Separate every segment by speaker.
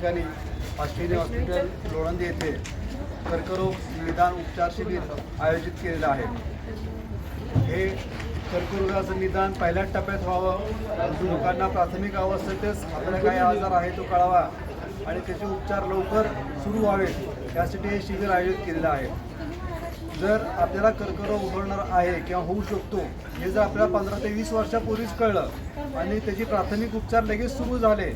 Speaker 1: ठिकाणी अश्विनी हॉस्पिटल लोणंद येथे कर्करोग निदान उपचार शिबिर आयोजित केलेलं आहे. हे कर्करोगाचं निदान पहिल्याच टप्प्यात व्हावं. लोकांना प्राथमिक अवस्थेतच आपल्याला काय आजार आहे तो कळावा आणि त्याचे उपचार लवकर सुरू व्हावेत. यासाठी हे शिबिर आयोजित केलेलं आहे. जर आपल्याला कर्करोग उद्भवणार आहे किंवा होऊ शकतो हे जर आपल्याला पंधरा ते वीस वर्षापूर्वीच कळलं आणि त्याची प्राथमिक उपचार लगेच सुरू झाले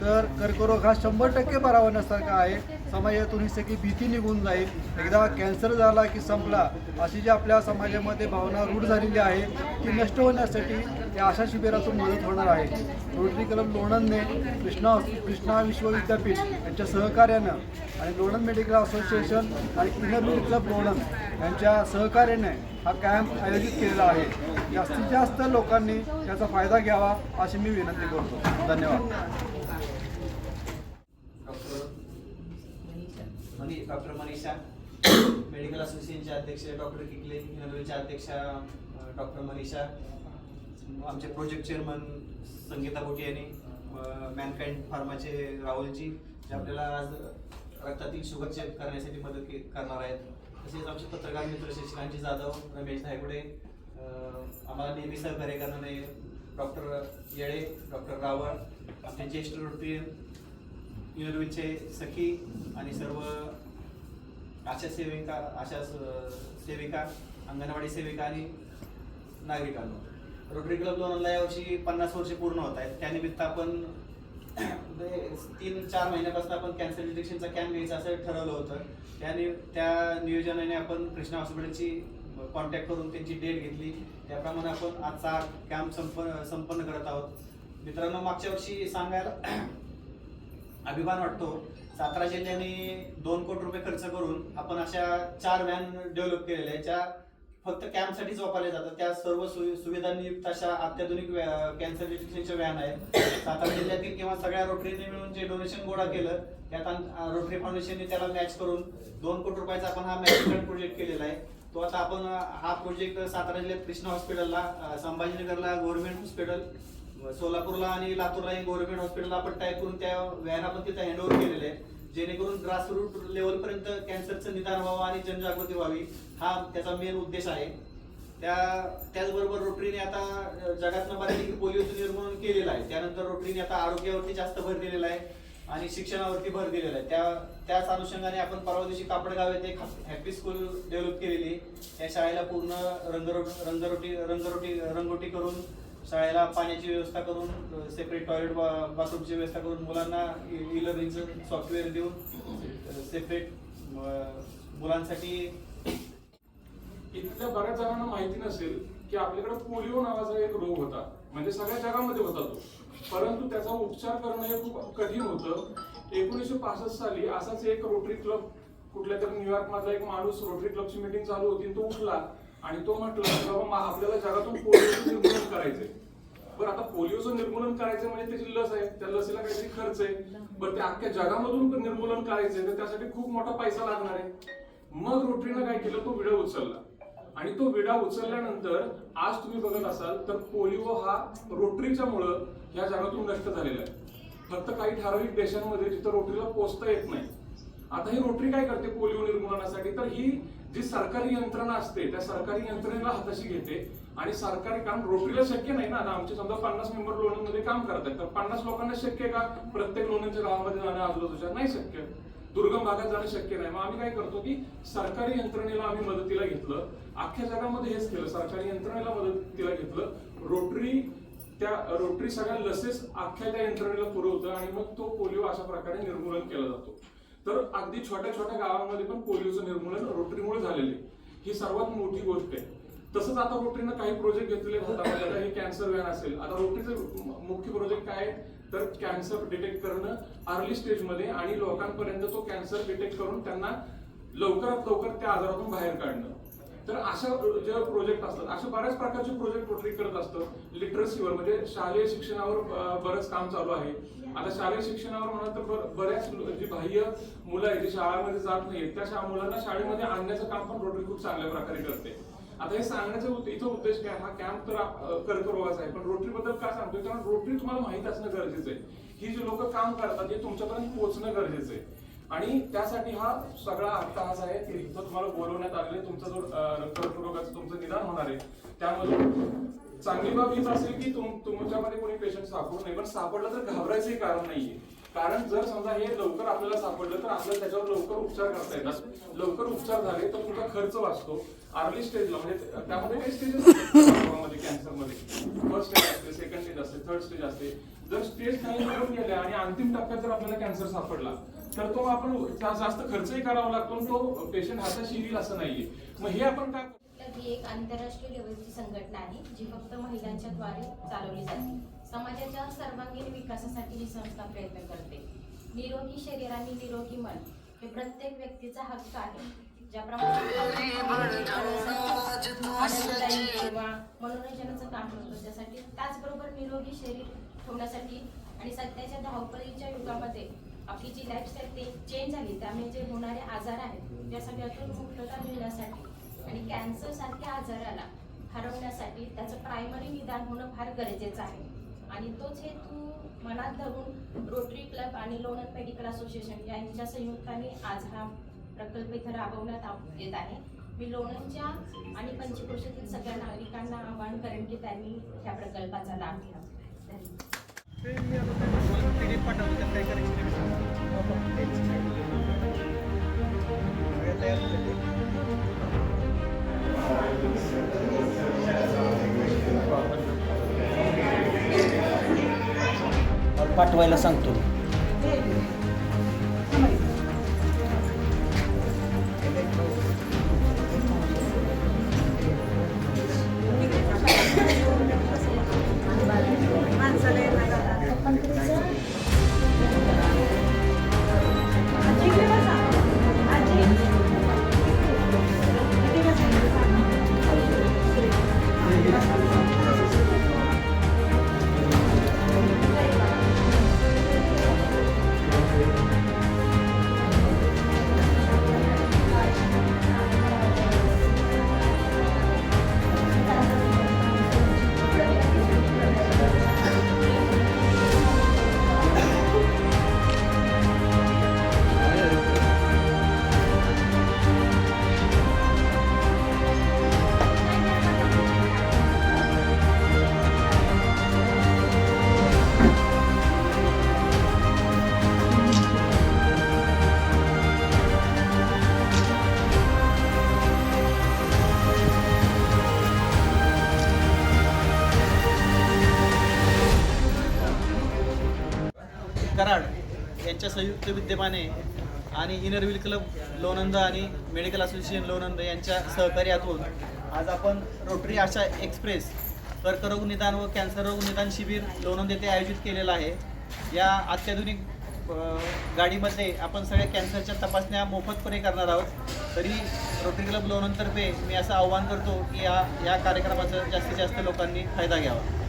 Speaker 1: तर कर्करोग हा शंभर टक्के बरा होण्यासारखा आहे. समाजातून ही सगळी भीती निघून जाईल. एकदा कॅन्सर झाला की संपला अशी जी आपल्या समाजामध्ये भावना रूढ झालेली आहे ती नष्ट होण्यासाठी या अशा शिबिरातून मदत होणार आहे. रोटरी क्लब लोणंदने कृष्णा कृष्णा विश्वविद्यापीठ यांच्या सहकार्यानं आणि लोणंद मेडिकल असोसिएशन आणि इनर क्लब लोणंद यांच्या सहकार्याने हा कॅम्प आयोजित केलेला आहे. जास्तीत जास्त लोकांनी त्याचा फायदा घ्यावा अशी मी विनंती करतो. धन्यवाद.
Speaker 2: मनी डॉक्टर मनीषा मेडिकल असोसिएशनचे अध्यक्ष डॉक्टर किकले हिनोलचे अध्यक्षा डॉक्टर मनीषा आमचे प्रोजेक्ट चेअरमन संगीता बोटी यांनी मॅनकाइंड फार्माचे राहुलजी जे आपल्याला आज रक्तातील शुगर चेक करण्यासाठी मदत के- करणार आहेत. तसेच आमचे पत्रकार मित्र शशिकांतजी जाधव रमेश धायगुडे आम्हाला नेहमी सहकार्य करणारे डॉक्टर येळे डॉक्टर रावळ आमचे ज्येष्ठ रोटरी युनिवर्सिटीचे सखी आणि सर्व आशा सेविका आशा स- सेविका अंगणवाडी सेविका आणि नागरिकांनो. रोटरी क्लब लोणंदला यावर्षी पन्नास वर्षे पूर्ण होत आहेत. त्यानिमित्त आपण तीन चार महिन्यापासून आपण कॅन्सर डिटेक्शनचा कॅम्प घ्यायचा असं ठरवलं होतं. त्याने त्या नियोजनाने आपण कृष्णा हॉस्पिटलची कॉन्टॅक्ट करून त्यांची डेट घेतली. त्याप्रमाणे आपण आजचा कॅम्प संप संपन्न करत आहोत. मित्रांनो मागच्या वर्षी सांगायला अभिमान वाटतो. सातारा जिल्ह्याने दोन कोटी रुपये खर्च करून आपण अशा चार व्हॅन डेव्हलप केलेल्या आहेत ज्या फक्त कॅम्पसाठीच वापरल्या जातात. त्या सर्व सुवि- सुविधांनी युक्त अशा अत्याधुनिक कॅन्सर डिटेक्शनच्या व्हॅन आहेत. सातारा जिल्ह्यातील किंवा सगळ्या रोटरीने मिळून जे डोनेशन गोळा केलं त्यात रोटरी फाउंडेशनने त्याला मॅच करून दोन कोटी रुपयाचा आपण हा मॅच प्रोजेक्ट केलेला आहे. तो आता आपण हा प्रोजेक्ट सातारा जिल्ह्यात कृष्णा हॉस्पिटलला संभाजीनगरला गव्हर्नमेंट हॉस्पिटल सोलापूरला आणि लातूरला एक गव्हर्नमेंट हॉस्पिटल आपण टाईप करून त्या व्हॅन आपण तिथे हँडओव्हर केलेले आहे. जेणेकरून ग्रासरूट लेवल पर्यंत कॅन्सरचं निदान व्हावं आणि जनजागृती व्हावी हा त्याचा मेन उद्देश आहे. त्या त्याचबरोबर रोटरीने आता जगातनं बऱ्यापैकी पोलिओचं निर्मूलन केलेलं आहे. त्यानंतर रोटरीने आता आरोग्यावरती जास्त भर दिलेला आहे आणि शिक्षणावरती भर दिलेला आहे. त्या त्याच अनुषंगाने आपण परवा दिवशी कापडगाव येथे हॅपी स्कूल डेव्हलप केलेली त्या शाळेला पूर्ण रंगरो रंगरोटी रंगरोटी रंगोटी करून शाळेला पाण्याची व्यवस्था करून सेपरेट टॉयलेट बाथरूमची व्यवस्था करून मुलांना ई लर्निंगचं सॉफ्टवेअर देऊन सेपरेट मुलांसाठी
Speaker 3: इथल्या बऱ्याच जणांना माहिती नसेल की आपल्याकडे पोलिओ नावाचा एक रोग होता. म्हणजे सगळ्या जगामध्ये होता तो. परंतु त्याचा उपचार करणं हे खूप कठीण होतं. एकोणीसशे पासष्ट साली असाच एक रोटरी क्लब कुठल्या तरी न्यूयॉर्क मधला एक माणूस रोटरी क्लबची मीटिंग चालू होती तो उठला आणि तो म्हटला की बाबा आपल्याला जगातून पोलिओ करायचंय बरं आता पोलिओचं निर्मूलन करायचं म्हणजे त्याची लस आहे. त्या लसीला काहीतरी खर्च आहे. बरं ते अख्ख्या जगामधून निर्मूलन करायचंय तर त्यासाठी खूप मोठा पैसा लागणार आहे. मग रोटरीनं काय केलं? तो विडा उचलला. आणि तो विडा उचलल्यानंतर आज तुम्ही बघत असाल तर पोलिओ हा रोटरीच्या मुळं या जगातून नष्ट झालेला आहे. फक्त काही ठराविक देशांमध्ये जिथं रोटरीला पोचता येत नाही. आता ही रोटरी काय करते पोलिओ निर्मूलनासाठी? तर ही जी सरकारी यंत्रणा असते त्या सरकारी यंत्रणेला हाताशी घेते. आणि सरकारी काम रोटरीला शक्य नाही ना? आता आमचे समजा पन्नास मेंबर लोणंदमध्ये काम करतात तर पन्नास लोकांना शक्य आहे का? प्रत्येक लोणंदच्या गावामध्ये जाणं आजूबाजूच्या? नाही शक्य. दुर्गम भागात जाणं शक्य नाही. मग आम्ही काय करतो की सरकारी यंत्रणेला आम्ही मदतीला घेतलं. अख्ख्या जगामध्ये हेच केलं. सरकारी यंत्रणेला मदतीला घेतलं. रोटरी त्या रोटरी सगळ्या लसेस अख्ख्या त्या यंत्रणेला पुरवतं आणि मग तो पोलिओ अशा प्रकारे निर्मूलन केला जातो. तर अगदी छोट्या छोट्या गावांमध्ये पण पोलिओचं निर्मूलन रोटरीमुळे झालेलं आहे. ही सर्वात मोठी गोष्ट आहे. तसंच आता रोटरीनं काही प्रोजेक्ट घेतलेले आहेत. आता हे कॅन्सर व्हॅन असेल. आता रोटरीचं मुख्य प्रोजेक्ट काय आहे? तर कॅन्सर डिटेक्ट करणं अर्ली स्टेजमध्ये आणि लोकांपर्यंत तो कॅन्सर डिटेक्ट करून त्यांना लवकरात लवकर त्या आजारातून बाहेर काढणं. तर अशा जे प्रोजेक्ट असतात अशा बऱ्याच प्रकारचे प्रोजेक्ट रोटरी करत असतं. लिटरसीवर म्हणजे शालेय शिक्षणावर बरंच काम चालू आहे. आता शालेय शिक्षणावर म्हणाल तर बऱ्याच जी बाह्य मुलं आहेत जी शाळामध्ये जात नाहीत त्या मुलांना शाळेमध्ये आणण्याचं काम पण रोटरी खूप चांगल्या प्रकारे करते. आता हे सांगण्याचा इथं उद्देश काय? हा कॅम्प तर कर्करोगाचा आहे. पण रोटरी बद्दल काय सांगतोय? कारण रोटरी तुम्हाला माहीत असणं गरजेचं आहे. ही जी लोक काम करतात हे तुमच्यापर्यंत पोहोचणं गरजेचं आहे. आणि त्यासाठी हा सगळा अट्टहास आहे. की इथं तुम्हाला बोलवण्यात आलेले तुमचा जो कर्करोगाचं तुमचं निदान होणार आहे. त्यामध्ये चांगली बाब हीच असेल की तुम तुमच्यामध्ये कोणी पेशंट सापडू नये. पण सापडलं तर घाबरायचंही कारण नाहीये. कारण जर समजा हे लवकर आपल्याला सापडलं तर आपल्याला त्याच्यावर लवकर उपचार करता येतात लवकर उपचार झाले तर तुमचा खर्च वाचतो. अर्ली स्टेजला म्हणजे त्यामध्ये काही स्टेजेस कॅन्सरमध्ये फर्स्ट स्टेज असते सेकंड स्टेज असते थर्ड स्टेज असते. जर स्टेज काही निघून गेले आणि अंतिम टप्प्यात जर आपल्याला कॅन्सर सापडला तर तो आपण जास्त खर्चही करावा लागतो तो पेशंट हाताशी येईल असं नाहीये. मग हे आपण काय
Speaker 4: ही एक आंतरराष्ट्रीय लेवलची संघटना आहे जी फक्त महिलांच्या द्वारे चालवली जाते. समाजाच्या सर्वांगीण विकासासाठी ही संस्था प्रयत्न करते. निरोगी शरीर आणि निरोगी मन हे प्रत्येक व्यक्तीचा हक्क आहे. ज्याप्रमाणे किंवा मनोरंजनाचं काम करतो. त्यासाठी त्याचबरोबर निरोगी शरीर ठेवण्यासाठी आणि सध्याच्या धावपळीच्या युगामध्ये आपली जी लाईफस्टाईल ते चेंज झाली त्यामुळे जे होणारे आजार आहेत त्या सगळ्यातून मुक्तता मिळण्यासाठी आणि कॅन्सर सारख्या आजाराला हरवण्यासाठी त्याचं प्रायमरी निदान होणं फार गरजेचं आहे. आणि तोच हेतू मनात धरून रोटरी क्लब आणि लोणंद मेडिकल असोसिएशन यांच्या संयुक्ताने आज हा प्रकल्प इथं राबवण्यात येत आहे. मी लोणंदच्या आणि पंचक्रोशीतील सगळ्या नागरिकांना आवाहन करेन की त्यांनी ह्या प्रकल्पाचा लाभ घ्यावा धन्यवाद.
Speaker 5: पाठवायला सांगतो.
Speaker 2: कराड यांच्या संयुक्त विद्यमाने आणि इनरविल क्लब लोणंद आणि मेडिकल असोसिएशन लोणंद यांच्या सहकार्यातून आज आपण रोटरी आशा एक्सप्रेस कर्करोग निदान व कॅन्सर रोग निदान शिबिर लोणंद येथे आयोजित केलेलं आहे. या अत्याधुनिक गाडीमध्ये आपण सगळ्या कॅन्सरच्या तपासण्या मोफतपणे करणार आहोत. तरी रोटरी क्लब लोणंदतर्फे मी असं आवाहन करतो की या या कार्यक्रमाचा जास्तीत जास्त लोकांनी फायदा घ्यावा.